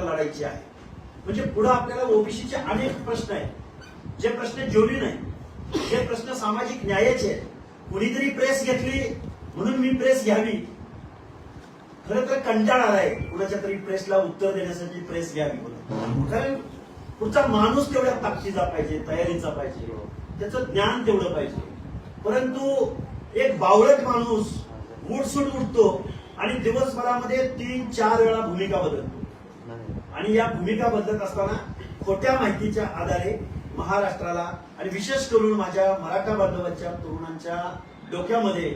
लढायची आहे. म्हणजे पुढे आपल्याला ओबीसीचे अनेक प्रश्न आहेत. जे प्रश्न जेवली नाही जे प्रश्न सामाजिक न्यायाचे आहेत. कुणीतरी प्रेस घेतली म्हणून मी प्रेस घ्यावी. खरं तर कंटाळा आलाय कुणाच्या तरी प्रेसला उत्तर देण्यासाठी प्रेस घ्यावी म्हणून. कारण पुढचा माणूस तेवढ्या ताकदीचा पाहिजे तयारीचा पाहिजे. त्याचं ज्ञान तेवढं पाहिजे. परंतु एक बावळट माणूस उठसूट उठतो आणि दिवसभरामध्ये तीन चार वेळा भूमिका बदलतो. आणि या भूमिका बदलत असताना खोट्या माहितीच्या आधारे महाराष्ट्राला आणि विशेष करून माझ्या मराठा बांधवांच्या तरुणांच्या डोक्यामध्ये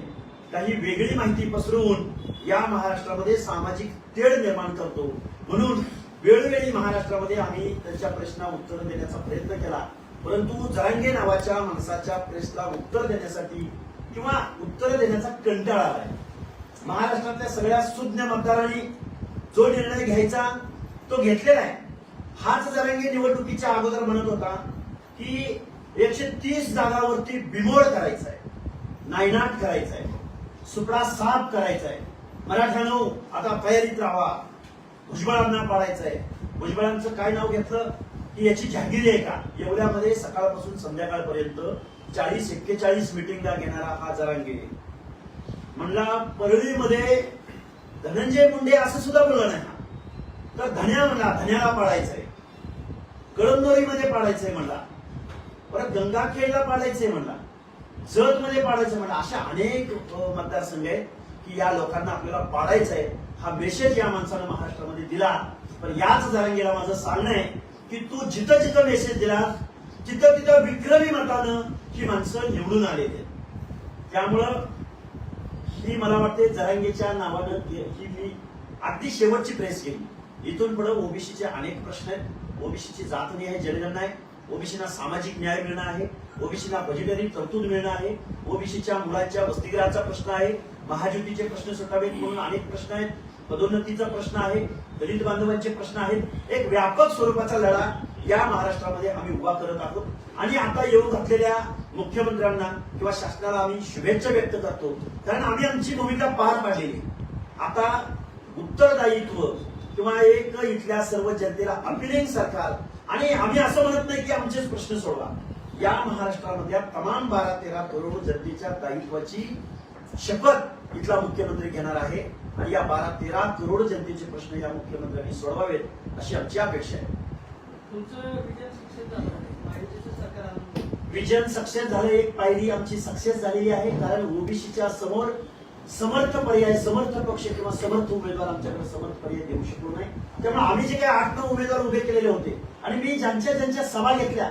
काही वेगळी माहिती पसरवून या महाराष्ट्रामध्ये सामाजिक तेढ निर्माण करतो. म्हणून वेळोवेळी महाराष्ट्रामध्ये आम्ही त्यांच्या प्रश्नाला उत्तर देण्याचा प्रयत्न केला. परंतु जरांगे नावाच्या माणसाच्या प्रश्नाला उत्तर देण्यासाठी किंवा उत्तर देण्याचा कंटाळा आलाय. महाराष्ट्रातल्या सगळ्या सुज्ञ मतदारांनी जो निर्णय घ्यायचा तो घेतलेला आहे. हाच जरांगे निवडणुकीच्या अगोदर म्हणत होता की एकशे तीस जागावरती बिमोड करायचा आहे. नायनाट करायचा आहे. सुपडा साफ करायचा आहे. मराठ्यानो आता तयारीत राहा. भुजबळांना पाळायचं आहे. भुजबळांचं काय नाव घेतलं? की याची जहागिरी आहे का? एवढ्यामध्ये सकाळपासून संध्याकाळपर्यंत चाळीस एक्केचाळीस मिटिंगला घेणारा हा जरांगे म्हणला परळीमध्ये धनंजय मुंडे असं सुद्धा बोलला नाही. तर धन्या म्हणला धन्याला पाळायचंय. कळमदोरीमध्ये पाळायचंय म्हणला परत गंगाखेडला पाळायचंय म्हणला जत मध्ये पाळायचंय म्हणला अशा अनेक मतदारसंघ आहेत की या लोकांना आपल्याला पाडायचं आहे हा मेसेज या माणसानं महाराष्ट्रामध्ये दिला. पण याच जरांगीला माझं सांगणं आहे की तू जिथं जिथं मेसेज दिला तिथं तिथं विक्रमी मतानं ही माणसं निवडून आलेली आहेत. त्यामुळं ही मला वाटते जरांगेच्या नावानं ही मी अगदी शेवटची प्रेस केली. इथून पुढे ओबीसीचे अनेक प्रश्न आहेत. ओबीसीची जात आहे जनगणना आहे. ओबीसीना सामाजिक न्याय मिळणं आहे. ओबीसीला बजेटरी तरतूद मिळणं आहे. ओबीसीच्या मुलांच्या वसतिगृहाचा प्रश्न आहे. महाज्योतीचे प्रश्न सुटावेत म्हणून अनेक प्रश्न आहेत. पदोन्नतीचा प्रश्न आहे. दलित बांधवांचे प्रश्न आहेत. एक व्यापक स्वरूपाचा लढा या महाराष्ट्रामध्ये आम्ही उभा करत आहोत. आणि आता येऊन घातलेल्या मुख्यमंत्र्यांना किंवा शासनाला आम्ही शुभेच्छा व्यक्त करतो. कारण आम्ही आमची भूमिका पार पाडलेली आता उत्तरदायित्व किंवा एक इथल्या सर्व जनतेला अपिलिंग सरकार. आणि आम्ही असं म्हणत नाही की आमचेच प्रश्न सोडवा. या महाराष्ट्रामधल्या तमाम बारा तेरा करोड जनतेच्या दायित्वाची शपथ इथला मुख्यमंत्री घेणार आहे. आणि या बारा तेरा करोड जनतेचे प्रश्न या मुख्यमंत्र्यांनी सोडवावेत अशी आमची अपेक्षा आहे. तुमचं विजय सक्सेस झालं महायुतीचं सरकार आलं विजन सक्सेस झालं. एक पायरी आमची सक्सेस झालेली आहे. कारण ओबीसीच्या समोर समर्थ पर्याय समर्थ पक्ष किंवा समर्थ उमेदवार आमच्याकडे समर्थ पर्याय देऊ शकलो नाही. त्यामुळे आम्ही जे काही आठ नऊ उमेदवार उभे केलेले होते आणि मी ज्यांच्या ज्यांच्या सभा घेतल्या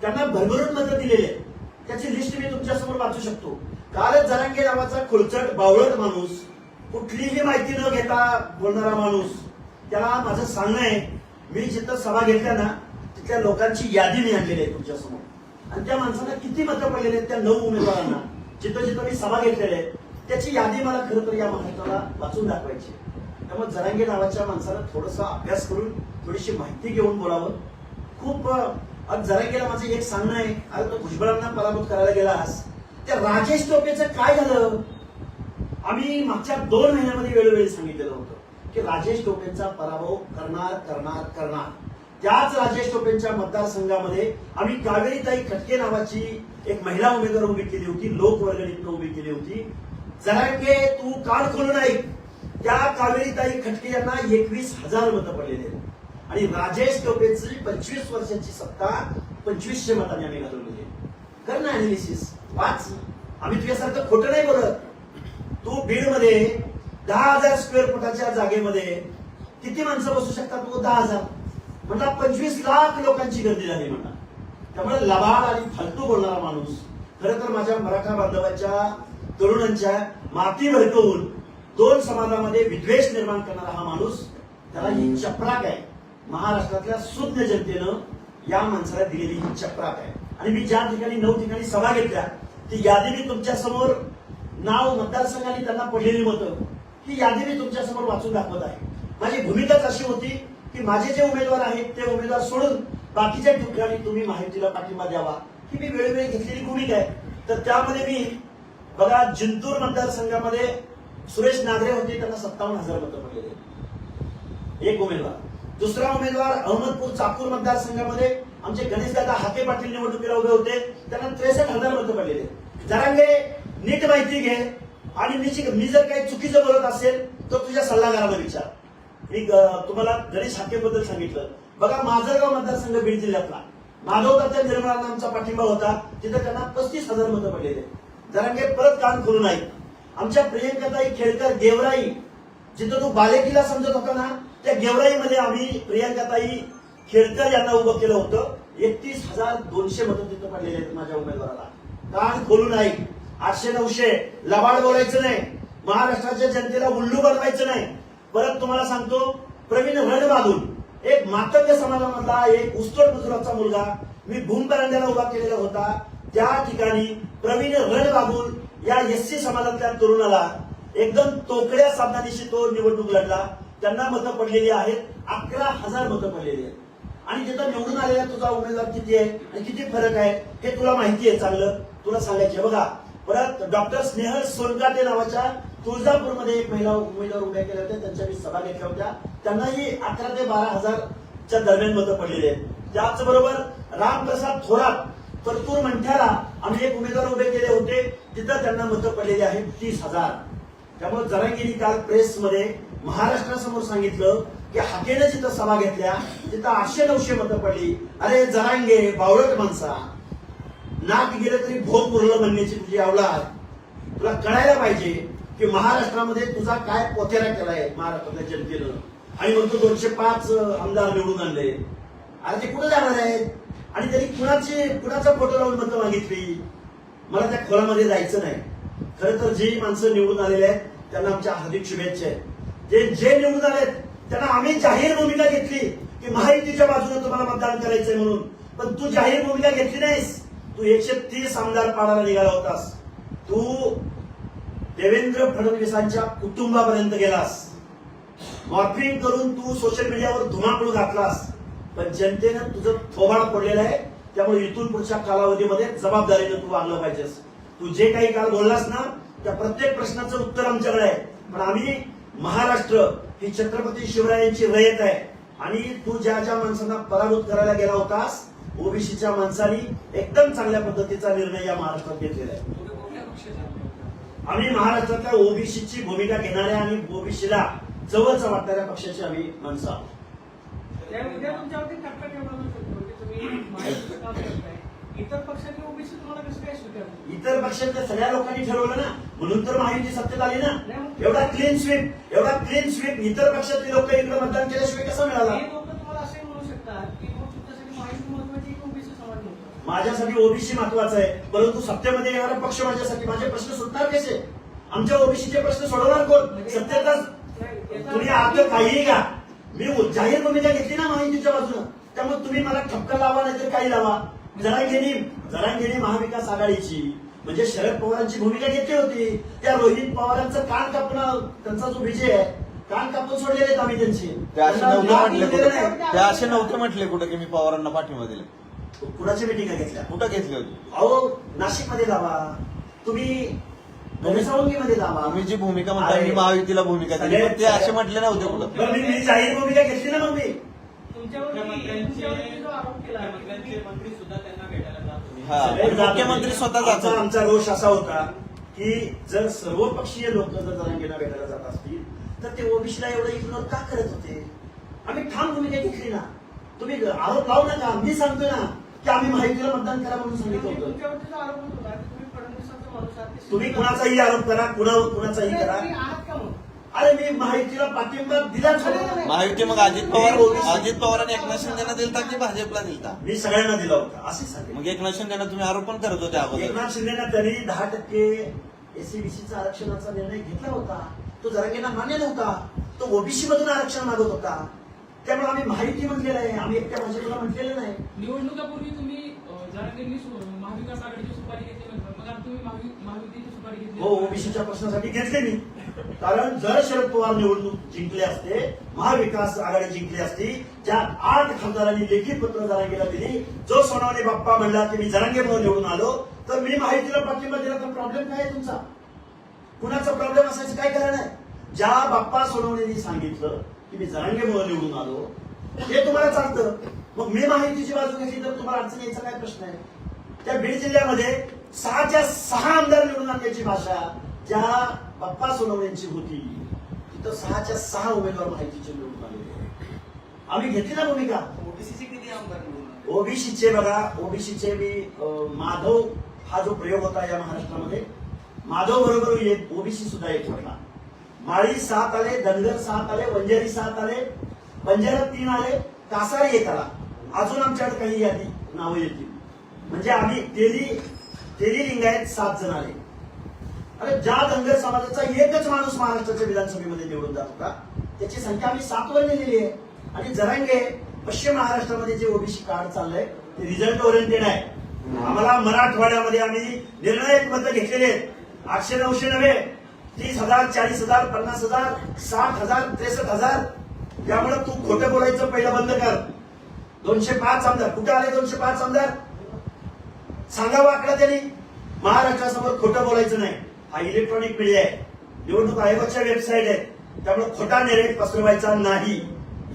त्यांना भरभरून मतं दिलेले आहेत. त्याची लिस्ट मी तुमच्यासमोर वाचू शकतो. कालच जरांगे नावाचा खुळचट बावळट माणूस कुठलीही माहिती न घेता बोलणारा माणूस त्याला माझं सांगणं आहे मी जिथं सभा घेतल्या ना तिथल्या लोकांची यादी मी आणलेली आहे तुमच्यासमोर. आणि त्या माणसांना किती मतं पडलेले आहेत त्या नऊ उमेदवारांना? जिथं जिथं मी सभा घेतलेल्या आहेत त्याची यादी मला खरं तर या महाराष्ट्राला वाचून दाखवायची त्यामुळे जरांगे नावाच्या माणसाला थोडासा अभ्यास करून थोडीशी माहिती घेऊन बोलावं. खूप आज जरांगेला माझं एक सांगणं आहे. अरे तो भुजबळांना पराभूत करायला गेलास त्या राजेश टोपेचं काय झालं? आम्ही मागच्या दोन महिन्यामध्ये वेळोवेळी सांगितलेलं होतं की राजेश टोपेंचा पराभव करणार करणार करणार. त्याच राजेश टोपेंच्या मतदारसंघामध्ये आम्ही कावेरीताई खटके नावाची एक महिला उमेदवार उभी केली होती लोकवर्गणीतनं उभी केली होती. जरांगे तू कान खोलून ऐक त्या कावेरीताई खटके यांना एकवीस हजार मतं पडलेली आहेत. आणि राजेश टोपेची पंचवीस वर्षाची सत्ता पंचवीसशे मतांनी आम्ही घालवलेली कर ना अनालिसिस वाच. आम्ही तुझ्यासारखं खोटं नाही बोलत. तू बीडमध्ये दहा हजार स्क्वेअर फुटाच्या जागेमध्ये किती माणसं बसू शकतात? तू दहा हजार. म्हणला पंचवीस लाख लोकांची गर्दी झाली म्हणला त्यामुळे लबाड आणि फालतू बोलणारा माणूस. खरं तर माझ्या मराठा बांधवाच्या तरुणांच्या माती भडकवून दोन समाजामध्ये विद्वेष निर्माण करणारा हा माणूस त्याला ही चपराक आहे. महाराष्ट्रातल्या सुज्ञ जनतेनं या माणसाला दिलेली ही चपराक आहे. आणि मी ज्या ठिकाणी नऊ ठिकाणी सभा घेतल्या ती यादी मी तुमच्यासमोर नाव मतदारसंघाने त्यांना पडलेली मतं ही यादी मी तुमच्यासमोर वाचून दाखवत आहे. माझी भूमिकाच अशी होती की माझे जे उमेदवार आहेत ते उमेदवार सोडून बाकीच्या ठिकाणी तुम्ही माहितीला पाठिंबा द्यावा ही मी वेळोवेळी घेतलेली भूमिका आहे. तर त्यामध्ये मी बघा जिंतूर मतदारसंघामध्ये सुरेश नागरे होते त्यांना सत्तावन्न हजार मतं पडलेले एक उमेदवार. दुसरा उमेदवार अहमदपूर चाकूर मतदारसंघामध्ये आमचे गणेशदादा हाके पाटील निवडणुकीला उभे होते त्यांना त्रेसष्ट हजार मतं पडलेले जरांगे नीट माहिती घे आणि मी मी जर काही चुकीचं बोलत असेल तर तुझ्या सल्लागाराला विचार. मी तुम्हाला गणेश हाकेबद्दल सांगितलं. बघा माजलगाव मतदारसंघ बीड जिल्ह्यातला. माधवदत्त निर्मळांना आमचा पाठिंबा होता तिथं त्यांना पस्तीस हजार मतं पडलेले जरांगे परत कान करू नाही आमच्या प्रियंकाताई खेळकर गेवराई जिथं तो बालेकीला समजत होता ना त्या गेवराईमध्ये आम्ही प्रियंकाताई खेळकर यांना उभं केलं होतं. एकतीस हजार दोनशे मतं तिथं पडलेले आहेत माझ्या उमेदवाराला. कान खोलू नाही आठशे नऊशे. लबाड बोलायचं नाही. महाराष्ट्राच्या जनतेला उल्लू बनवायचं नाही. परत तुम्हाला सांगतो प्रवीण रणबागून एक मातंग समाजामधला एक उस्तोड मजुराचा मुलगा मी भूमपरांड्याला उभा केलेला होता. त्या ठिकाणी प्रवीण रणबागून या एस सी समाजातल्या तरुणाला एकदम तोकड्या साधनानिशी तो निवडणूक लढला. त्यांना मतं पडलेली आहेत. अकरा हजार मतं पडलेली आहेत. आणि तिथं निवडून आलेला तुझा उमेदवार किती आहे आणि किती फरक आहे हे तुला माहिती आहे चांगलं. तुला सांगायचे बघा परत डॉक्टर स्नेहल सोनकाटे नावाच्या तुळजापूरमध्ये एक महिला उमेदवार उभ्या केल्या होत्या. त्यांच्या मी सभा घेतल्या होत्या. त्यांनाही अकरा ते बारा हजारच्या दरम्यान मतं पडलेली आहेत. त्याचबरोबर रामप्रसाद थोरात परतूर मंठ्याला आम्ही एक उमेदवार उभे केले होते. तिथं त्यांना मतं पडलेली आहेत तीस हजार. त्यामुळे जरांगीनी काल प्रेसमध्ये महाराष्ट्रासमोर सांगितलं की हाकेनं जिथं सभा घेतल्या तिथं आठशे नऊशे मतं पडली. अरे जरांगे बावळट माणसा. नाक गेलं तरी भोग पुरलं म्हणण्याची तुझी आवलात तुला कळायला पाहिजे की महाराष्ट्रामध्ये तुझा काय पोथेरा केलाय महाराष्ट्रातल्या जनतेनं. आणि म्हणतो दोनशे पाच आमदार निवडून आणले. अरे ते कुठे जाणार आहेत? आणि त्यांनी कुणाची कुणाचा फोटो लावून मतं मागितली? मला त्या खोलामध्ये जायचं नाही. खरं तर जी माणसं निवडून आलेले आहेत त्यांना आमच्या हार्दिक शुभेच्छा आहेत. ते जे निवडून आलेत त्यांना आम्ही जाहीर भूमिका घेतली की महायुतीच्या बाजूने तुम्हाला मतदान करायचंय म्हणून. पण तू जाहीर भूमिका घेतली नाहीस. तू एकशे तीस आमदार पाडायला निघाला होतास. तू देवेंद्र फडणवीसांच्या कुटुंबापर्यंत गेलास. मॉर्फिंग करून तू सोशल मीडियावर धुमाकूळ घातलास. पण जनतेनं तुझं थोबाड पडलेलं आहे. त्यामुळे इथून पुढच्या कालावधीमध्ये जबाबदारीनं तू वागलं पाहिजेस. तू जे काही काल बोललास ना त्या प्रत्येक प्रश्नाचं उत्तर आमच्याकडे आहे. पण आम्ही महाराष्ट्र ही छत्रपती शिवरायांची रयत आहे. आणि तू ज्या ज्या माणसांना पराभूत करायला गेला होतास ओबीसीच्या माणसांनी एकदम चांगल्या पद्धतीचा निर्णय या महाराष्ट्रात घेतलेला आहे. आम्ही महाराष्ट्रातल्या ओबीसीची भूमिका घेणाऱ्या आणि ओबीसीला जवळचा वाटणाऱ्या पक्षाची आम्ही माणसं आहोत. उद्या तुमच्यावरती ठपका ठेवला जाऊ शकतो की तुम्ही माहितीचं काम करताय. इतर पक्षांनी ओबीसी तुम्हाला कसं काय स्वीकारलं? इतर पक्षातल्या सगळ्या लोकांनी ठरवलं ना. म्हणून तर महायुती सत्तेत आली ना. एवढा क्लीन स्वीप एवढा क्लीन स्वीप इतर पक्षातले लोक इकडे मतदान केल्याशिवाय कसा मिळाला? हे लोक तुम्हाला असे म्हणू शकतात की मग तुमच्यासाठी माहिती महत्वाची की ओबीसी समाज महत्त्वाचा? माझ्यासाठी ओबीसी महत्वाचं आहे. परंतु सत्तेमध्ये येणारा पक्ष माझ्यासाठी माझे प्रश्न सुटणार कसे? आमच्या ओबीसीचे प्रश्न सोडवणार कोण? सत्तेतच तुम्ही आपलं काहीही घ्या. मी जाहीर भूमिका घेतली ना महायुतीच्या बाजूनं. त्यामुळे तुम्ही मला ठपका लावा नाहीतर काही लावा. जरांगेनी जरांगेनी महाविकास आघाडीची. म्हणजे शरद पवारांची भूमिका घेतली होती. त्या रोहित पवारांचं कान कापणं त्यांचा जो विजय आहे कान कापून सोडलेले आम्ही त्यांचे. ते असे नव्हते म्हटले कुठे? नाही. ते असे नव्हते म्हटले कुठे की मी पवारांना पाठिंबा दिला? कुणाच्या मिटिंगा घेतल्या? कुठं घेतली होती? अहो नाशिकमध्ये लावा. तुम्ही मध्ये तुम्ही जी भूमिका म्हणता मी महायुतीला भूमिका दिली. पण ते असे म्हटले नव्हते कुठं मी मी जाहीर भूमिका घेतली ना मग मी तुमच्यावरती तुमच्यावरती जो आरोप केला मंत्री सुद्धा त्यांना भेटायला जात होते. हा सगळे पण जात मुख्यमंत्री. स्वतः आमचा जातात आमचा रोष असा होता की जर सर्वपक्षीय लोक जर जरांगेला भेटायला जात असतील तर ते ओबीसीला एवढं इग्नोर का करत होते? आम्ही ठाम भूमिका घेतली ना. तुम्ही आरोप लावू नका. मी सांगतोय ना की आम्ही माहितीला मतदान करा म्हणून सांगितलं होतं. तुमच्यावरती जो आरोप होत होता की तुम्ही कुणाचाही आरोप करा कुणा कुणाचाही करा. अरे मी माहितीला पाठिंबा दिलाच महायुती मग अजित पवार अजित पवारांनी एकनाथ शिंदेना दिलता की भाजपला दिलता? मी सगळ्यांना दिला होता असे सांगितलं मग एकनाथ शिंदेना तुम्ही आरोप पण करत होते अगोदर. एकनाथ शिंदेना त्यांनी दहा टक्के एसीबीसीचा आरक्षणाचा निर्णय घेतला होता. तो जरांगेंना मान्य नव्हता. तो ओबीसी मधून आरक्षण मागत होता. त्यामुळे आम्ही माहिती म्हटलेलं आहे. आम्ही एकट्या भाजपला म्हटलेलं नाही. निवडणुकापूर्वी तुम्ही जरांगेंनी महाविकास आघाडीची सुपारी घेतली. हो ओबीसीच्या प्रश्नासाठी घेतले मी. कारण जर शरद पवार निवडणूक जिंकले असते महाविकास आघाडी जिंकली असती त्या आठ खासदारांनी लेखी पत्र जरांगीला दिली जो सोनावणे बाप्पा म्हणला की मी जरांगे म्हणून निवडून आलो तर मी माहितीला पाठिंबा दिला तर प्रॉब्लेम काय आहे तुमचा? कुणाचा प्रॉब्लेम असायचं काय कारण आहे? ज्या बाप्पा सोनवणेंनी सांगितलं की मी जरांगे म्हणून निवडून आलो हे तुम्हाला चालतं. मग मी माहितीची बाजू घेतली तर तुम्हाला अडचण यायचा काय प्रश्न आहे? त्या बीड जिल्ह्यामध्ये सहाच्या सहा आमदार निवडून आणण्याची भाषा ज्या बाप्पा सोनवणेंची होती तिथं सहाच्या सहा उमेदवार माहितीचे निवडून आलेले आम्ही घेतली ना भूमिका? ओबीसीचे किती आमदार निवडून आले? ओबीसीचे बघा ओबीसीचे मी माधव हा जो प्रयोग होता या महाराष्ट्रामध्ये माधव बरोबर ओबीसी सुद्धा एक ठरला माळी सात आले धनगर सात आले वंजारी सात आले बंजारा तीन आले कासारी एक आला. अजून आमच्याकडे काही यादी नावं येतील. म्हणजे आम्ही तेली तेली लिंगायत सात जण आले. अरे ज्या धनगर समाजाचा एकच माणूस महाराष्ट्राच्या विधानसभेमध्ये निवडून जात होता त्याची संख्या आम्ही सात वर नेलेली आहे. आणि जरांगे पश्चिम महाराष्ट्रामध्ये जे ओबीसी कार्ड चाललंय ते रिझल्ट ओरिएंटेड आहे. आम्हाला मराठवाड्यामध्ये आम्ही निर्णायक मत घेतलेले आहेत. आठशे नऊशे नव्हे तीस हजार चाळीस हजार पन्नास हजार साठ हजार त्रेसष्ट हजार. त्यामुळे तू खोटं बोलायचं पहिलं बंद कर. दोनशे पाच आमदार. कुठे आले दोनशे पाच आमदार? सांगावं आकडा त्यांनी. महाराष्ट्रासमोर खोटं बोलायचं नाही. हा इलेक्ट्रॉनिक मीडिया आहे. निवडणूक आयोगाच्या वेबसाईट आहे त्यामुळे खोटा नेरेट पसरवायचा नाही.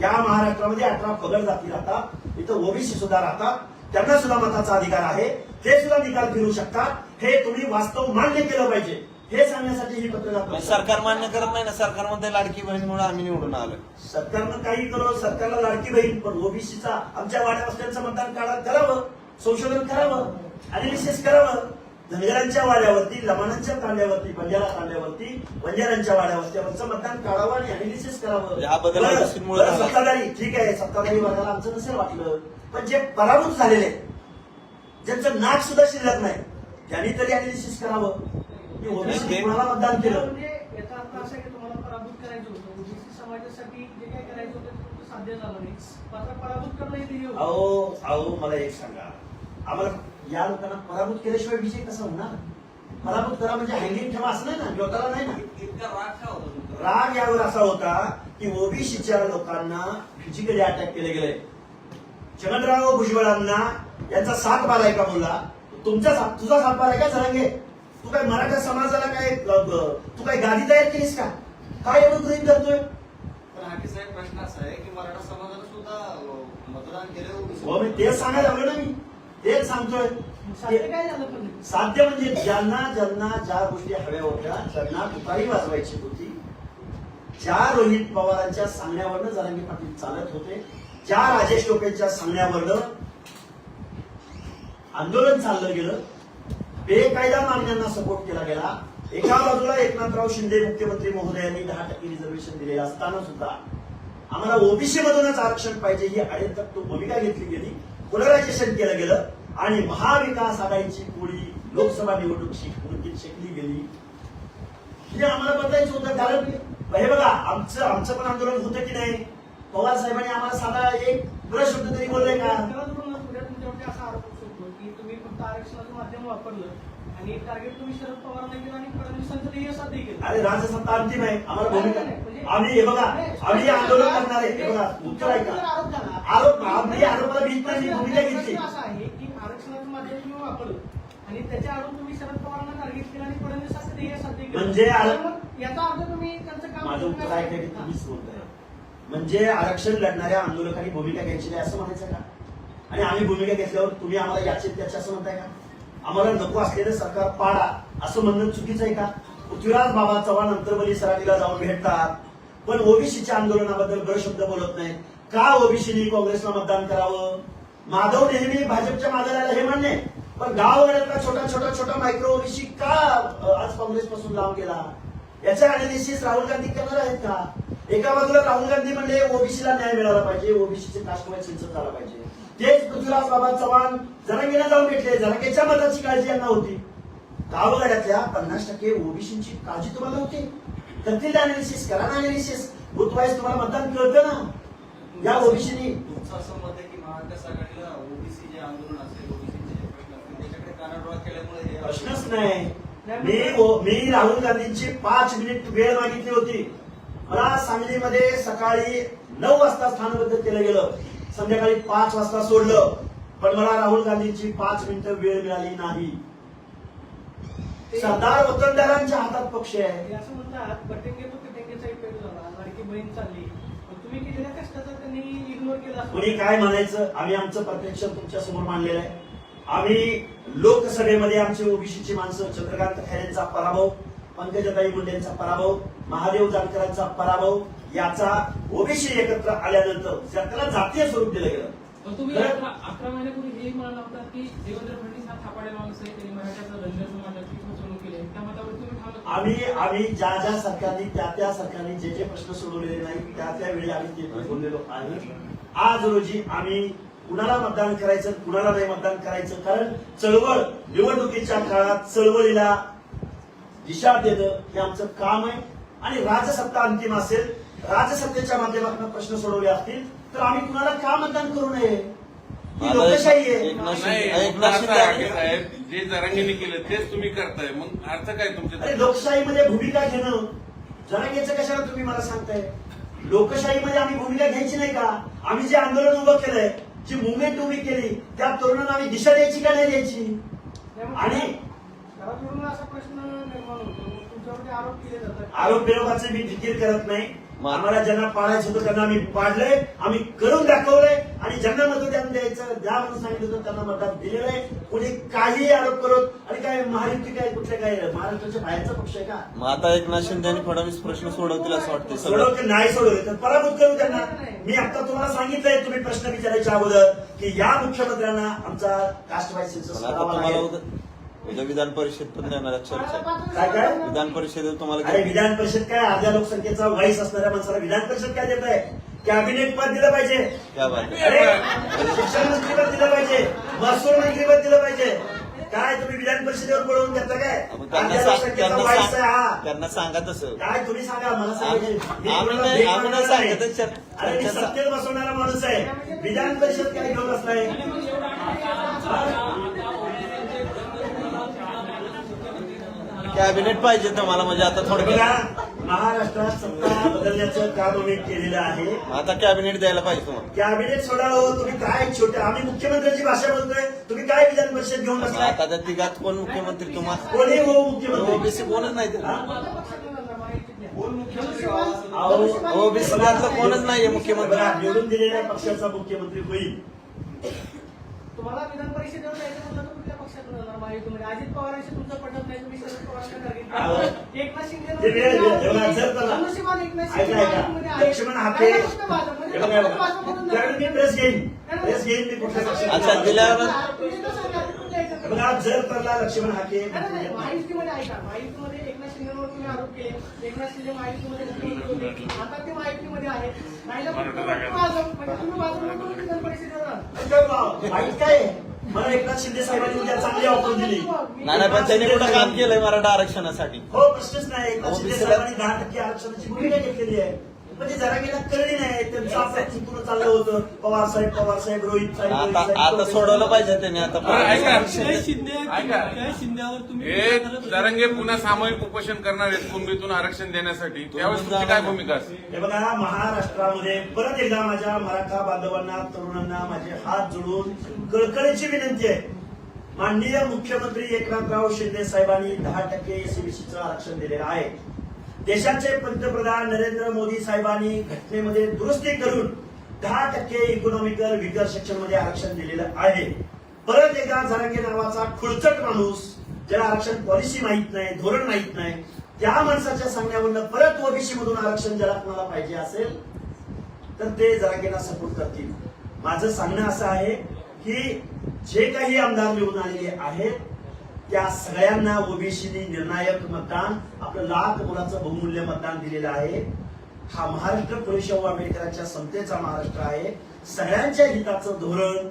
या महाराष्ट्रामध्ये अठरा पगड जाती राहतात. इथं ओबीसी सुद्धा राहतात. त्यांना सुद्धा मताचा अधिकार आहे. ते सुद्धा निकाल फिरू शकतात. हे तुम्ही वास्तव मान्य केलं पाहिजे. हे सांगण्यासाठी ही पत्रकार म्हणजे सरकार मान्य करत नाही ना सरकारमध्ये लाडकी बहीण म्हणून आम्ही निवडून आलो सरकारनं काही करो सरकारला लाडकी बहीण पण ओबीसीचा आमच्या वाड्या मतदान काढा करावं. संशोधन करावं. अनालिसिस करावं धनगरांच्या वाड्यावरती लमाणांच्या तांड्यावरती बंजारा तांड्यावरती बंजारांच्या वाड्यावरती मतदान काढावं आणि अनालिसिस करावं. म्हणजे हा. सत्ताधारी ठीक आहे सत्ताधारी वर्गाला आमचं नसेल वाटलं पण जे पराभूत झालेले ज्यांचं नाक सुद्धा शिल्लक नाही त्यांनी तरी अनालिसिस करावं. की ओबीसी ते- कोणाला मतदान केलं? म्हणजे याचा अर्थ असा आहे की तुम्हाला पराभूत करायचं होतं. ओबीसी समाजासाठी जे काय करायचं होतं ते तुमचं साध्य झालं नाही. मात्र पराभूत करणं हे ध्येय होतं. अहो अहो मला एक सांगा. आम्हाला या लोकांना पराभूत केल्याशिवाय विजय कसा होणार? पराभूत करा म्हणजे हँगिंग ठेवा असं नाही ना? जोताला नाही ना? इतका राग का होता? राग यावर असा होता की ओबीसीच्या लोकांना फिजिकली अटॅक केले गेले. चमनराव भुजबळांना यांचा सात बार आहे का बोलला तुमचा तुझा सात बार आहे का जरांगे? तू काय मराठा समाजाला काय तू काय गादी तयार केलीस का? काय एवढं गृहित करतोय? प्रश्न असा आहे की मराठा समाजाने सुद्धा मतदान केलं. हो मी तेच सांगायला लागलो ना मी. तेच सांगतोय साध्य म्हणजे ज्यांना ज्यांना ज्या गोष्टी हव्या होत्या त्यांना तुतारी वाजवायची होती ज्या रोहित पवारांच्या सांगण्यावरनं जरांगी पाटील चालत होते ज्या राजेश टोपेंच्या सांगण्यावरनं आंदोलन चाललं गेलं बेकायदा मागण्यांना सपोर्ट केला गेला. एका बाजूला एकनाथराव शिंदे मुख्यमंत्री महोदयांनी दहा टक्के रिझर्वेशन दिलेलं असताना सुद्धा आम्हाला ओबीसी मधूनच आरक्षण पाहिजे ही अडेतक भूमिका घेतली गेली. पोलरायझेशन केलं गेलं आणि महाविकास आघाडीची पोळी लोकसभा निवडणूक निवडणुकीत शेकली गेली. हे आम्हाला बदलायचं होतं कारण हे बघा आमचं आमचं पण आंदोलन होतं की नाही? पवार साहेबांनी आम्हाला साधा एक ब्रश शब्द तरी बोलले का? असा आरोप की तुम्ही फक्त आरक्षणाचं माध्यम वापरलं आणि टार्गेट तुम्ही शरद पवारांना केलं आणि फडणवीसांचं अरे राजसत्ता अंतिम आहे. आम्हाला भूमिका आम्ही हे बघा आम्ही आंदोलन करणार आहे बघा उत्तर ऐका. आरोप आरोप आम्ही आरोपाला भीत नाही भूमिका घेतली. तुम्ही वापरलं आणि त्याच्या आडून तुम्ही शरद पवारांना टार्गेट केलं आणि फडणवीसांचं ध्येय साध्य केलं? म्हणजे आर- तर मग याचा अर्थ तुम्ही त्यांचं काम माझं उत्तर ऐका की. तुम्हीच बोलताय. म्हणजे आरक्षण लढणाऱ्या आंदोलकांनी भूमिका घ्यायची नाही असं म्हणायचं का? आणि आम्ही भूमिका घेतल्यावर तुम्ही आम्हाला याचे त्याचे असं म्हणताय का? आम्हाला नको असलेलं सरकार पाडा असं म्हणणं चुकीचं आहे का? पृथ्वीराज बाबा चव्हाण अंतर्बली सराटीला जाऊन भेटतात. पण ओबीसीच्या आंदोलनाबद्दल गड शब्द बोलत नाही का ओबीसीनी काँग्रेसला मतदान करावं? माधव नेहमी भाजपच्या मागे हे मान्य पण गावगाड्यातला छोटा छोटा छोटा मायक्रो ओबीसी का आज काँग्रेसपासून लांब गेला? याचा अनालिसिस राहुल गांधी करणार आहेत का? एका बाजूला राहुल गांधी म्हणले ओबीसीला न्याय मिळाला पाहिजे ओबीसीचे कास्टवाईज सेन्सर झाला पाहिजे. तेच पृथ्वीराज बाबा चव्हाण जरांगीला जाऊन भेटले. जरांगेच्या मताची काळजी यांना होती. गावगाड्यातल्या पन्नास टक्के ओबीसीची काळजी तुम्हाला होती. करतील अनालिसिस करा. ना अनालिसिस बुथवाईज तुम्हाला मतदान कळतं ना. या ओबीसीनी. तुमचं असं मत आहे की महाविकास आघाडीला ओबीसी जे आंदोलन असेल ओबीसीचे त्याच्याकडे कानाडोळा केल्यामुळे हे प्रश्नच नाही. मी मी राहुल गांधींची पाच मिनिट वेळ मागितली होती. मला सांगलीमध्ये सकाळी नऊ वाजता स्थानबद्ध केलं गेलं. संध्याकाळी पाच वाजता सोडलं. पण मला राहुल गांधींची पाच मिनिटं वेळ मिळाली नाही. सरदार वतनदारांच्या हातात पक्ष आहे. हे असं म्हणतात बटेंगे तो कटेंगेचा इफेक्ट झाला लाडकी बहीण चालली. पण तुम्ही तुम्ही केलेल्या कष्टाचा त्यांनी इग्नोर केला कोणी काय म्हणायचं आम्ही आमचं प्रत्यक्ष तुमच्यासमोर मांडलेलं आहे. आम्ही लोकसभेमध्ये आमचे ओबीसीची माणसं चंद्रकांत खैरेंचा पराभव पंकजाताई मुंडेंचा पराभव महादेव जानकरांचा पराभव याचा ओबीसी एकत्र आल्यानंतर त्याला जातीय स्वरूप दिलं गेलं. पण तुम्ही तर- अकरा महिन्यापूर्वी हेही म्हणाला होता की देवेंद्र फडणवीस हा थापाड्या माणूस आहे त्यांनी मराठ्याचा रंजन समाजाची फसवणूक केली आहे त्या मतावर तुम्ही ठाम आम्ही आम्ही ज्या ज्या सरकारने त्या त्या सरकारने जे जे प्रश्न सोडवलेले नाही त्या त्या वेळी आम्ही ते बोललेलो आहे. आज रोजी आम्ही कुणाला मतदान करायचं कुणाला नाही मतदान करायचं कारण चळवळ निवडणुकीच्या काळात चळवळीला दिशा देणं हे आमचं काम आहे. आणि राजसत्ता अंतिम असेल राजसत्तेच्या माध्यमातून प्रश्न सोडवले असतील तर आम्ही कुणाला का मतदान करू नये? ही लोकशाही आहे. जे जरांगीने केलं तेच तुम्ही करताय. मग अर्थ काय अरे तुमच्या लोकशाहीमध्ये भूमिका घेणं जरांगेचं कशाला तुम्ही मला सांगताय? लोकशाहीमध्ये आम्ही भूमिका घ्यायची नाही का? आम्ही जे आंदोलन उभं केलंय जी मुवमेंट उभी केली त्या तरुणांना आम्ही दिशा द्यायची का नाही द्यायची? आणि घरातून असा प्रश्न निर्माण होतो तुमच्यावरती आरोप केले जातात आरोप विरोधाचे मी फिकीर करत नाही. आम्हाला ज्यांना पाळायचं होतं त्यांना आम्ही पाडलंय आम्ही करून दाखवलंय. आणि ज्यांना मतदान द्यायचं द्या म्हणून सांगितलं होतं त्यांना मतदान दिलेलं आहे. कोणी काही आरोप करत आणि काय महायुती काय कुठल्या काय महाराष्ट्राच्या बाहेरचा पक्ष आहे का? मग आता एकनाथ शिंदे आणि फडणवीस प्रश्न सोडवतील असं वाटतं सगळं. सोडवते नाही सोडवले तर पराभूत करू त्यांना मी आता तुम्हाला सांगितलंय तुम्ही प्रश्न विचारायच्या अगोदर की या मुख्यमंत्र्यांना आमचा कास्ट वाईज सेन्सस पण आता करावा तुम्हाला लागेल उद्या उद्या विधान परिषद पण देणार आहे चर्चा. काय काय? विधान परिषदेत तुम्हाला अरे विधान परिषद काय? अर्ध्या लोकसंख्येचा वाईस असणाऱ्या माणसाला विधान परिषद काय देत आहे? कॅबिनेट पद दिलं पाहिजे. आहे शिक्षण मंत्रीपद दिलं पाहिजे. महसूल मंत्रीपद दिलं पाहिजे. काय तुम्ही विधान परिषदेवर बोलवून घेता काय? त्यांना सांग- आहे तसं. काय तुम्ही सांगा मला सांगायचं अरे मी सत्तेत बसवणारा माणूस आहे. विधान परिषद काय घेऊन बसलाय? कॅबिनेट पाहिजे तुम्हाला म्हणजे आता बघा थोडक्यात महाराष्ट्रात सत्ता बदलण्याचं काम आम्ही केलेलं आहे. आता कॅबिनेट द्यायला पाहिजे तुम्हाला. कॅबिनेट सोडा हो तुम्ही काय छोटे आम्ही मुख्यमंत्र्यांची भाषा बोलतोय. तुम्ही काय विधान परिषद घेऊन बसलाय? आता त्या तिघात कोण मुख्यमंत्री तुम्हाला? कोणी हो मुख्यमंत्री? ओबीसी कोणच नाही ओबीसी मधलं कोणच नाहीये मुख्यमंत्री. बघा, निवडून दिलेल्या पक्षाचा मुख्यमंत्री होईल. तुम्हाला विधान परिषदेवर जायचं म्हटलं तर कुठल्या पक्षातून जाणार महायुतीमध्ये. अजित पवारांशी तुमचं पटत नाही तुम्ही शरद पवारांना अहो, टार्गेट एकनाथ शिंदे एकनाथ शिंदे. लक्ष्मण म्हणजे मी. प्रेस घेईन. प्रेस घेईन मी कुठल्या पक्षात दिल्यावर-? बघा जर त्याला लक्ष्मण हाके नाही, नाही, महायुतीमध्ये ऐका. महायुतीमध्ये एकनाथ शिंदेवर तुम्ही आरोप केले. एकनाथ शिंदे महायुतीमध्ये मुख्यमंत्री होते आता ते महायुतीमध्ये आहेत राहिलं फक्त भाजप. तुम्ही भाजपमधून विधान परिषदेवर जाणार. माहीत काय आहे? मला एकनाथ शिंदे साहेबांनी उद्या चांगली ऑफर दिली. नाही नाही पण त्यांनी कुठं काम केलंय मराठा आरक्षणासाठी? हो प्रश्नच नाही. एकनाथ शिंदे साहेबांनी दहा टक्के आरक्षणाची भूमिका घेतलेली आहे. ते जरा गेला कळली नाही त्यांचं आपलं चुकून चाललं होतं. पवार साहेब पवार साहेब रोहित साहेब रोहित आता साहेब, आता टोपे सोडवलं. पाहिजे त्यांनी आता. ऐका. शिंदे ऐका. काय शिंद्यावर तुम्ही हे जरांगे पुन्हा सामूहिक उपोषण करणार आहेत कुणबीतून आरक्षण देण्यासाठी. त्यावेळेस तुमची काय भूमिका असेल हे बघा महाराष्ट्रामध्ये परत एकदा माझ्या मराठा बांधवांना तरुणांना माझे हात जोडून कळकळीची विनंती आहे. माननीय मुख्यमंत्री एकनाथराव शिंदे साहेबांनी दहा टक्के एसीबीसीचं आरक्षण दिलेलं आहे. देशाचे पंतप्रधान नरेंद्र मोदी साहेबांनी घटनेमध्ये दुरुस्ती करून दहा टक्के इकॉनॉमिकल विकर सेक्शनमध्ये आरक्षण दिलेलं आहे. परत एकदा जरांगे नावाचा खुळचट माणूस ज्याला आरक्षण पॉलिसी माहीत नाही धोरण माहीत नाही त्या माणसाच्या सांगण्यावरनं परत ओबीसी मधून आरक्षण ज्याला कोणाला पाहिजे असेल तर ते जरांगेला सपोर्ट करतील. माझं सांगणं असं आहे की जे काही आमदार निवडून आलेले आहेत त्या सगळ्यांना ओबीसीनी निर्णायक मतदान आपलं लाख मुलाचं बहुमूल्य मतदान दिलेलं आहे. हा महाराष्ट्र शाहू आंबेडकरांच्या समतेचा महाराष्ट्र आहे. सगळ्यांच्या हिताचं धोरण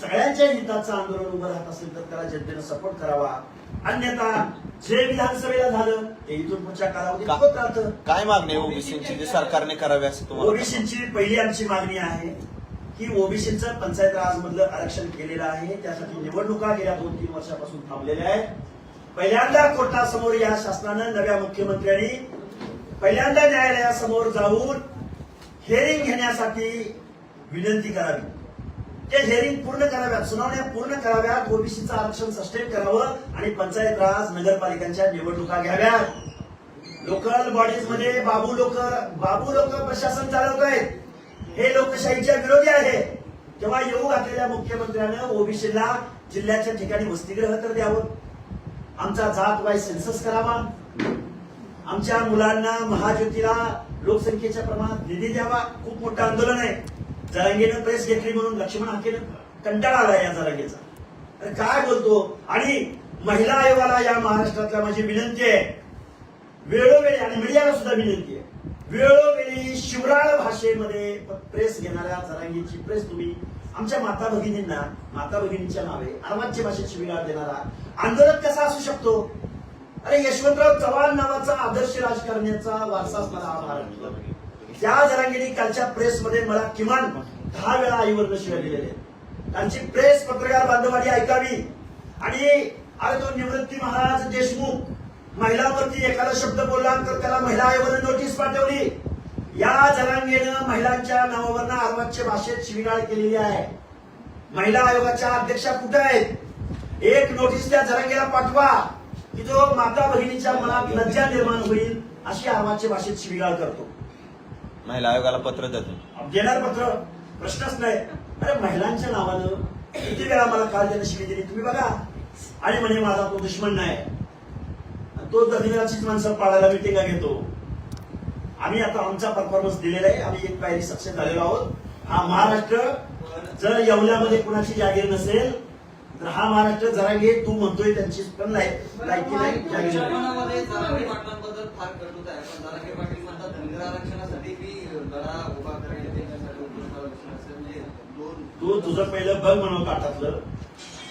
सगळ्यांच्या हिताचं आंदोलन उभं राहत असेल तर त्याला जनतेनं सपोर्ट करावा. अन्यथा जे विधानसभेला झालं ते इथून पुढच्या कालावधीत का- होत राहतं. काय मागणी ओबीसीची? सरकारने करावी असं? ओबीसीची पहिली आमची मागणी आहे. की ओबीसीचं पंचायत राज मधलं आरक्षण केलेलं आहे. त्यासाठी निवडणुका गेल्या दोन तीन वर्षापासून थांबलेल्या आहेत. पहिल्यांदा कोर्टासमोर या शासनानं नव्या मुख्यमंत्र्यांनी पहिल्यांदा न्यायालयासमोर जाऊन हेअरिंग घेण्यासाठी विनंती करावी. ते हेअरिंग पूर्ण कराव्यात सुनावण्या पूर्ण कराव्यात. ओबीसीचं आरक्षण सस्टेन करावं आणि पंचायत राज नगरपालिकांच्या निवडणुका घ्याव्यात. लोकल बॉडीजमध्ये बाबू लोक बाबू लोक प्रशासन चालवत आहेत हे लोकशाहीच्या विरोधी आहे. तेव्हा येऊ घातलेल्या मुख्यमंत्र्यानं ओबीसीला जिल्ह्याच्या ठिकाणी वसतिगृह तर द्यावं. आमचा जात वाय सेन्सस करावा. आमच्या मुलांना महाज्योतीला लोकसंख्येच्या प्रमाणात निधी द्यावा. खूप मोठं आंदोलन आहे. जरांगेनं प्रेस घेतली म्हणून लक्ष्मण हाकेनं कंटाळा आला या जरांगेचा. अरे काय बोलतो? आणि महिला आयोगाला या महाराष्ट्रातल्या माझी विनंती आहे. वेळोवेळी आणि मीडियाला सुद्धा विनंती आहे. वेळोवेळी शिवराळ भाषेमध्ये प्रेस घेणाऱ्या जरांगीची प्रेस तुम्ही आमच्या माता भगिनींना माता भगिनींच्या नावे अर्वाच्य भाषेत शिविगाळ देणारा. आंदोलक कसा असू शकतो? अरे यशवंतराव चव्हाण नावाचा आदर्श राजकारण्याचा वारसा असणारा हा महाराष्ट्र त्या जरांगीने कालच्या प्रेसमध्ये मला किमान दहा वेळा आईवर शिवाय दिलेले त्यांची प्रेस पत्रकार बांधवाडी ऐकावी. आणि अरे तो निवृत्ती महाराज देशमुख महिलांवरती एखादा शब्द बोलला तर त्याला महिला आयोगाने नोटीस पाठवली. या जरांगेनं महिलांच्या नावावरनं अर्वाच्य भाषेत शिविगाळ केलेली आहे. महिला आयोगाच्या अध्यक्षा कुठे आहेत? एक नोटीस त्या जरांगेला पाठवा. की जो माता भगिनीच्या मनात लज्जा निर्माण होईल अशी अर्वाच्य भाषेत शिविगाळ करतो. महिला आयोगाला पत्र देतो देणार पत्र? प्रश्नच नाही. अरे महिलांच्या नावानं किती वेळा मला काल त्यानं शिवी दिली? तुम्ही बघा. आणि म्हणे माझा तो दुश्मन नाही. तो दलिताचीच माणसं पाळायला मिटिंगा घेतो. आम्ही आता आमचा परफॉर्मन्स दिलेला आहे. आम्ही एक पायरी सक्सेस झालेलो आहोत. हा महाराष्ट्र जर येवल्यामध्ये कुणाची जागीर नसेल तर हा महाराष्ट्र जरा घे तू म्हणतोय त्यांची पण लायक- नाही म्हणजे तू तुझं पहिलं बघ म्हणून काटातलं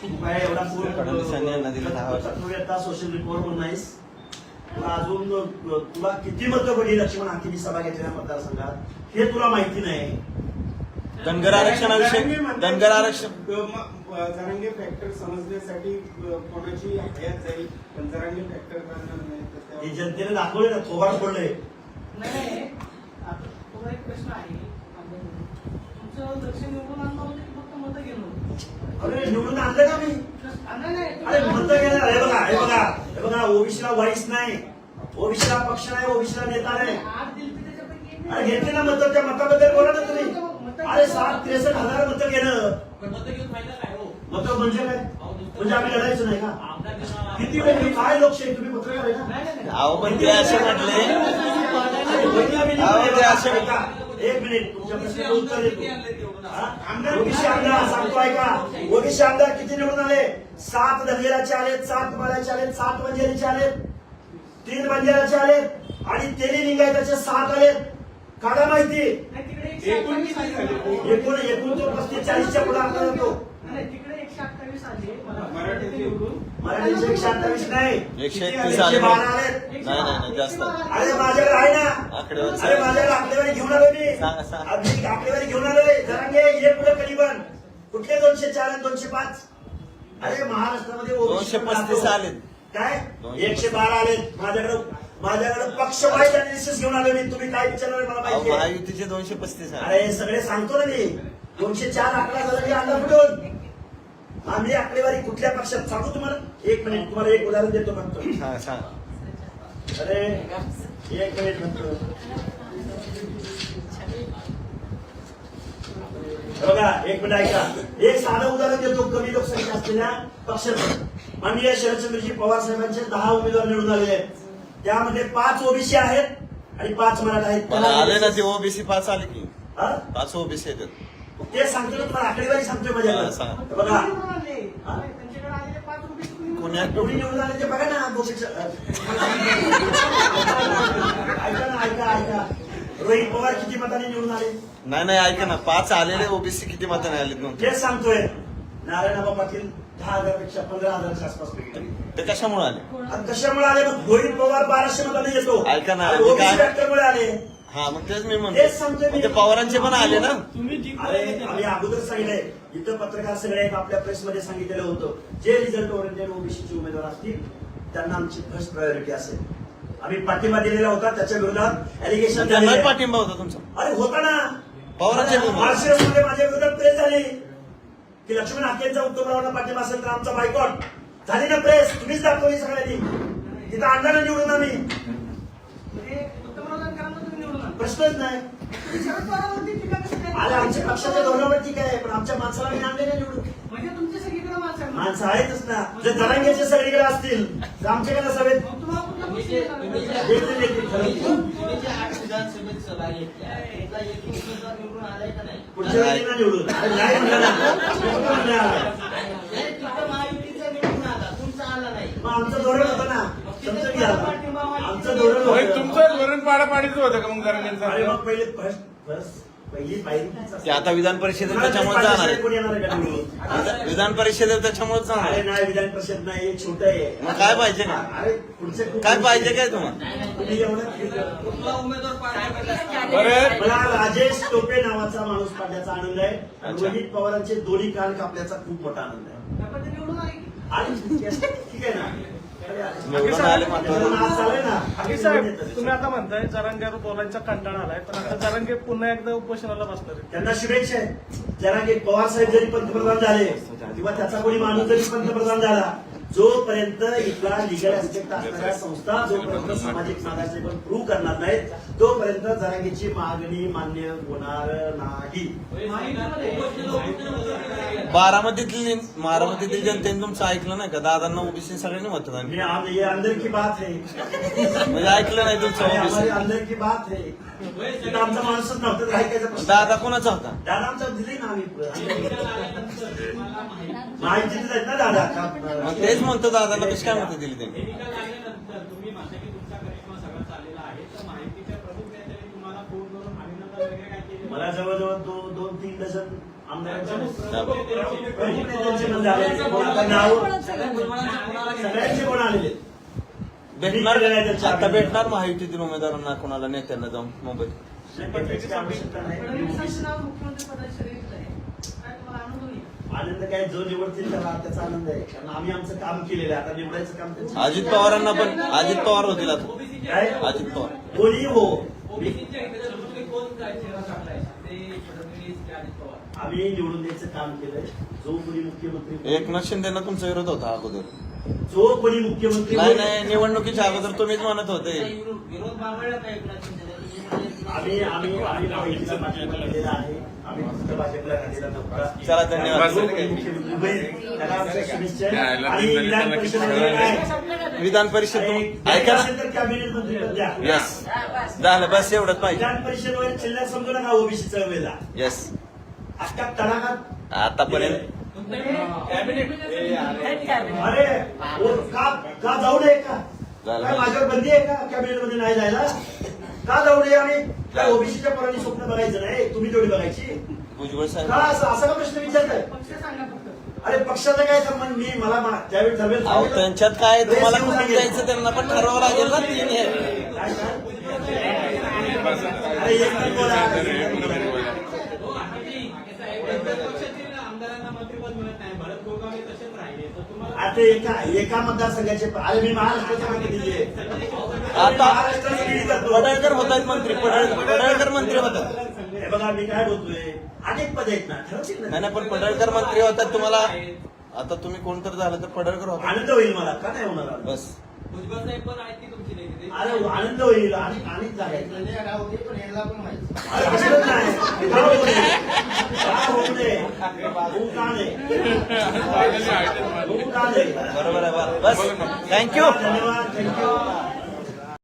तू काय एवढा सोशल रिपोर्ट म्हणून नाहीस. तुला अजून तुला किती मतं पडली लक्ष्मण हाकेची सभा घेतलेल्या मतदारसंघात हे तुला माहिती नाही धनगर आरक्षणाविषयी धनगर आरक्षण जरांगे फॅक्टर समजण्यासाठी कोणाची हयात जाईल पण जरांगे फॅक्टर करणार नाही तर हे जनतेने दाखवले ना थोबाड पडले नाही. आता एक प्रश्न आहे तुमचं लक्ष निवडून आणलं होतं की फक्त मतं घेणं? अरे निवडून आणलं का मी? अरे मतं घेणार हे बघा हे बघा हे बघा ओबीसीला वाईस नाही. ओबीसीला पक्ष नाही ओबीसीला नेता नाही. अरे. घेतले ना मतं त्या मताबद्दल बोला ना तुम्ही. अरे सात त्रेसष्ट हजार मतं घेणं पण मतं म्हणजे काय? म्हणजे आम्ही लढायचो नाही का? किती वेळ काय लोकशाही? तुम्ही पत्रकार आहे नाही, ना नाही, नाही. अहो पण ते असे म्हटले. असे- एक मिनिट तुमच्या प्रश्नाचं उत्तर देतो. ओबीसी आमदार सांगतो ओबीसी आमदार किती निवडून आले? सात दलिलाचे आलेत सात माळ्याचे आलेत सात बंजारीचे आलेत तीन बंजाराचे आलेत आणि तेली लिंगायताचे सात आलेत. काढा माहिती. आले. एकूण एकूण तो पस्तीस चाळीसच्या पुढे आपला जातो एकशे अठ्ठावीस आले. मला मराठीचे निवडून? मराठीचे एकशे अठ्ठावीस नाही. एकशे एकतीस आले? एकशे आले. बारा आलेत. नाही नाही नाही जास्त. अरे माझ्याकडे आहे ना. आकडेवारी अरे माझ्याकडे आकडेवारी घेऊन आलो मी. सांगा, सांगा. अगदी आकडेवारी घेऊन आलोय. जरांगे ये पुढे कधी पण. कुठले दोनशे चार आणि दोनशे पाच? अरे महाराष्ट्रामध्ये OBC दोनशे पस्तीस. आलेत. काय? दोनशे एकशे बारा आलेत. माझ्याकडे माझ्याकडे पक्ष वाईट अनालिसिस घेऊन आलो मी. तुम्ही काय विचारणार मला अहो, माहिती आहे. महायुतीचे दोनशे पस्तीस आहे अरे हे सगळे सांगतो ना मी. दोनशे चार आकडा झाला की आणला कुठून? आम्ही आकडेवारी कुठल्या पक्षात? सांगू तुम्हाला? एक मिनिट तुम्हाला एक उदाहरण देतो सांगा. अरे एक मिनिट म्हणतो बघा एक मिनिट ऐका. एक साधं उदाहरण देतो. कमी लोकसंख्या असलेल्या पक्षाचं. माननीय शरदचंद्रजी पवार साहेबांचे दहा उमेदवार निवडून आलेले आहेत. त्यामध्ये पाच ओबीसी आहेत आणि पाच मराठा आहेत. मला आले ना ते ओबीसी पाच आले की. हा? पाच ओबीसी येतात ते सांगतो ना तुम्हाला आकडेवारी सांगतोय सांगा. बघा. आले. हा? निवडून कोणी निवडून आले ते बघा ना दोघीचं. ऐका ना ऐका ऐका. रोहित पवार किती मतांनी निवडून आले? नाही नाही ऐका ना. पाच आलेले ओबीसी किती मताने आलेत नव्हते तेच सांगतोय. नारायणबा पाटील दहा हजारपेक्षा पंधरा हजारच्या आसपास ते कशामुळे आले? आणि कशामुळे आले? मग रोहित पवार बाराशे मतांनी येतो. ऐका ना, फॅक्टरमुळे आले. हा मग तेच मी तेच सांगतोय म्हणतो मी. पवारांचे पण आले ना? अरे आम्ही अगोदर सांगितलंय. इथं पत्रकार सगळे आहेत आपल्या प्रेसमध्ये सांगितलेलं होतं. जे रिझल्ट ओरिएंटेड ओबीसीचे उमेदवार असतील त्यांना आमची फर्स्ट प्रायोरिटी असेल. आम्ही पाठिंबा दिलेला होता त्याच्या विरोधात एलिगेशन त्यांनाच पाठिंबा होता तुमचा. अरे होता ना. पवारांचे पण माझ्या विरोधात प्रेस झाली. की लक्ष्मण हाकेंचा उत्तमरावांना पाठिंबा असेल तर आमचा बायकॉट झाली ना प्रेस तुम्हीच दाखवली सगळ्यांनी. तिथं आणलं ना निवडून आम्ही ते उत्तमराव जानकरांना तुम्ही निवडून आणा. प्रश्नच नाही? अरे आमच्या पक्षाच्या धोरणावर ठीक आहे पण आमच्या माणसाला मी आणले नाही निवडून. म्हणजे तुमच्या सगळीकडे माणसं. माणसं आहेतच ना. जर जरांगेचे सगळीकडे असतील तर आमच्याकडे नसावेत मग तुम्हाला कुठला पक्ष येणार? येतील, येतील, ठरवतील. तुम्ही जे आठ विधानसभेत सभा घेतल्या त्यातला एकही उमेदवार निवडून आलाय का नाही पुढच्या वेळी ना निवडून अरे नाही म्हणलं ना मी कुठं म्हणलं आला? नाही, तिथं महायुतीचा निवडून आला तुमचा आला नाही मग आमचं धोरण होतं ना समजून घ्या आमचं धोरण होय, होतं धोरण पाडापाडीचं होतं का मग अरे मग पहिले फर्स्ट फर्स्ट पहिली पायरी. ते आता विधान परिषदेत त्याच्यामुळे जाणार आहे. कोणी येणार आहे का निवडून? विधान- विधान परिषदेत त्याच्यामुळे जाणार अरे आहे. नाही विधान परिषद नाही हे छोटं आहे मग काय पाहिजे का? अरे पुढचे खूप काय पाहिजे काय तुम्हाला तुम्ही एवढं केलं. कुठला उमेदवार पाडायचा बरं मला राजेश टोपे नावाचा माणूस पाडण्याचा आनंद आहे आणि अच्छा. रोहित पवारांचे दोन्ही कान कापल्याचा खूप मोठा आनंद आहे? आणि ठीक आहे ना निवडून आले साहेब. तुम्ही आता म्हणताय जरांग्यावर बोलायचा कंटाळा आलाय पण आता जरांगे पुन्हा एकदा उपोषणाला बसणार आहे त्यांना शुभेच्छा आहेत जरा की पवार साहेब जरी पंतप्रधान झाले किंवा त्याचा कोणी माणूस जरी पंतप्रधान झाला जोपर्यंत इथला लिगल ऍस्पेक्ट असणाऱ्या संस्था जोपर्यंत सामाजिक मागाचे पण प्रूव्ह करणार नाहीत तोपर्यंत जरांगीची मागणी मान्य होणार नाही. बारामतीतली बारामतीतील जनतेने तुमचं ऐकलं नाही का? दादांना ओबीसी सगळ्यांनी मतदान मी आम- ये अंदर की बात है केलं. म्हणजे ऐकलं नाही तुमचं अंदर की बात है तिथं आमचा माणूसच नव्हतं तर ऐकायचा प्रश्न. दादा कोणाचा होता? दादा आमचा दिली ना आहेत ना दादा? मग तेच म्हणतो दादाला कशी काय मतं दिली त्यांनी? म्हणता मला जवळजवळ दोन दोन तीन डझन आमदारांच्या प्रमुख नेत्यांचे नाव सगळ्यांचे कोण आलेले? भेटणार? आता भेटणार महायुतीतील उमेदवारांना कोणाला नेत्यांना जाऊन मुंबईत. आवश्यकता नाही. काय आनंद जो निवडतील त्याला त्याचा आनंद आहे. कारण आम्ही आमचं काम केलेलं आहे. आता निवडायचं काम त्यांचं. अजित पवारांना पण अजित पवार होतील आता. काय? अजित पवार. कोणी हो? ओबीसीच्या इकडे दुसरे कोण काय चेहरा काढलाय ते फडणवीस की अजित पवार? आम्ही निवडून द्यायचं काम केलंय. जो कोणी मुख्यमंत्री एकनाथ शिंदेना तुमचा विरोध होता अगोदर. जो कोणी मुख्यमंत्री नाही नाही निवडणुकीच्या अगोदर तुम्हीच म्हणत होते. विरोध मावळला का एकनाथ शिंदेने? आम्ही आम्ही आम्ही माहितीचा पाठिंबा दिलेला आहे. आम्ही फक्त भाजपला दिलेला नव्हता. चला धन्यवाद. विधान परिषद ऐका ना. असेल तर कॅबिनेट मंत्री पण द्या. येस झालं बस एवढंच पाहिजे. विधान परिषदेवर चिल्लर समजू नका ओबीसी चळवळीला येस अख्खा तडाखात आतापर्यंत अरे का का जाऊ नये का काय माझ्यावर बंदी आहे का कॅबिनेटमध्ये नाही जायला का जाऊ नये आणि काय ओबीसीच्या पोरांनी स्वप्न बघायचं नाही तुम्ही तेवढी बघायची भुजबळ का असं असा का प्रश्न विचारताय अरे पक्षाचा काय संबंध मी मला मा- ज्यावेळी ठरवेल अहो त्यांच्यात काय तुम्हाला कुठून द्यायचं त्यांना पण ठरवावं लागेल ना तीन हे काय अरे एक मिनिट बोला. पक्षातील आमदारांना मंत्रिपद मिळत नाही भरत गोगावले तसेच राहिले तर आता एका एका मतदारसंघाचे अरे मी महाराष्ट्राच्या मागे दिली आहे. आता. पडळकर होत आहेत मंत्री पडळ- पडळकर मंत्री होतात. हे बघा मी काय बोलतोय? अनेक पद आहेत ना ठरवतील नाही ना? नाही पण पडळकर मंत्री होतात तुम्हाला. आता तुम्ही कोणतर झालं तर पडळकर होतात. आनंद होईल मला का नाही होणार? आनंद? बस. भुजबळ साहेब पण आहेत की तुमची नेते अरे आनंद होईल आणि. म्हणजे गाव होते, पण यांना पण माहिती अरे कसलंच नाही का होऊ नये? का होऊ नये? होऊ का नये? होऊ का नये? बरोबर आहे बा. बस थँक्यू धन्यवाद थँक्यू